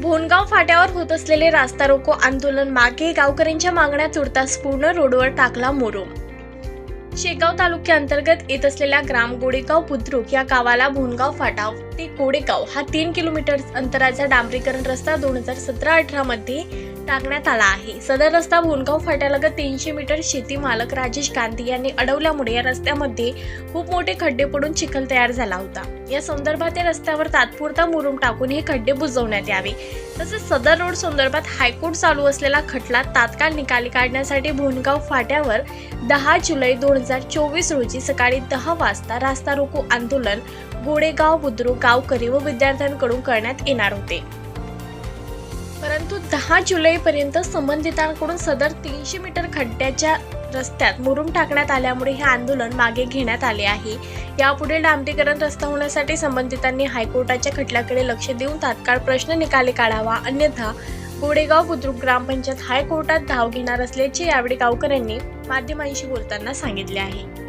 भोनगाव फाट्यावर होत असलेले रास्ता रोको आंदोलन मागे गावकऱ्यांच्या मागण्या तुडताच पूर्ण रोडवर टाकला मोरोम. शेगाव तालुक्याअंतर्गत येत असलेल्या ग्राम गोडेगाव बुद्रुक या गावाला भोनगाव फाटा ते गोडेगाव हा तीन किलोमीटर अंतराचा डांबरीकरण रस्ता दोन हजार सतरा अठरा मध्ये टाकण्यात आला आहे. सदर रस्ता भोनगाव फाट्यालगत तीनशे मीटर शेती मालक राजेश गांधी यांनी अडवल्यामुळे या रस्त्यामध्ये खूप मोठे खड्डे पडून चिखल तयार झाला होता. या संदर्भात या रस्त्यावर तात्पुरता मुरुम टाकून हे खड्डे बुजवण्यात यावे. तसेच सदर रोड संदर्भात हायकोर्ट चालू असलेला खटला तात्काळ निकाली काढण्यासाठी भोनगाव फाट्यावर दहा जुलै दोन हजार चोवीस रोजी सकाळी दहा वाजता रास्ता रोको आंदोलन गोडेगाव बुद्रुक गावकरी व विद्यार्थ्यांकडून करण्यात येणार होते. परंतु दहा जुलैपर्यंत संबंधितांकडून सदर तीनशे मीटर खड्ड्याच्या रस्त्यात मुरुम टाकण्यात आल्यामुळे हे आंदोलन मागे घेण्यात आले आहे. यापुढे डांबरीकरण रस्ता होण्यासाठी संबंधितांनी हायकोर्टाच्या खटल्याकडे लक्ष देऊन तात्काळ प्रश्न निकाली काढावा अन्यथा गोडेगाव बुद्रुक ग्रामपंचायत हायकोर्टात धाव घेणार असल्याचे यावेळी गावकऱ्यांनी माध्यमांशी बोलताना सांगितले आहे.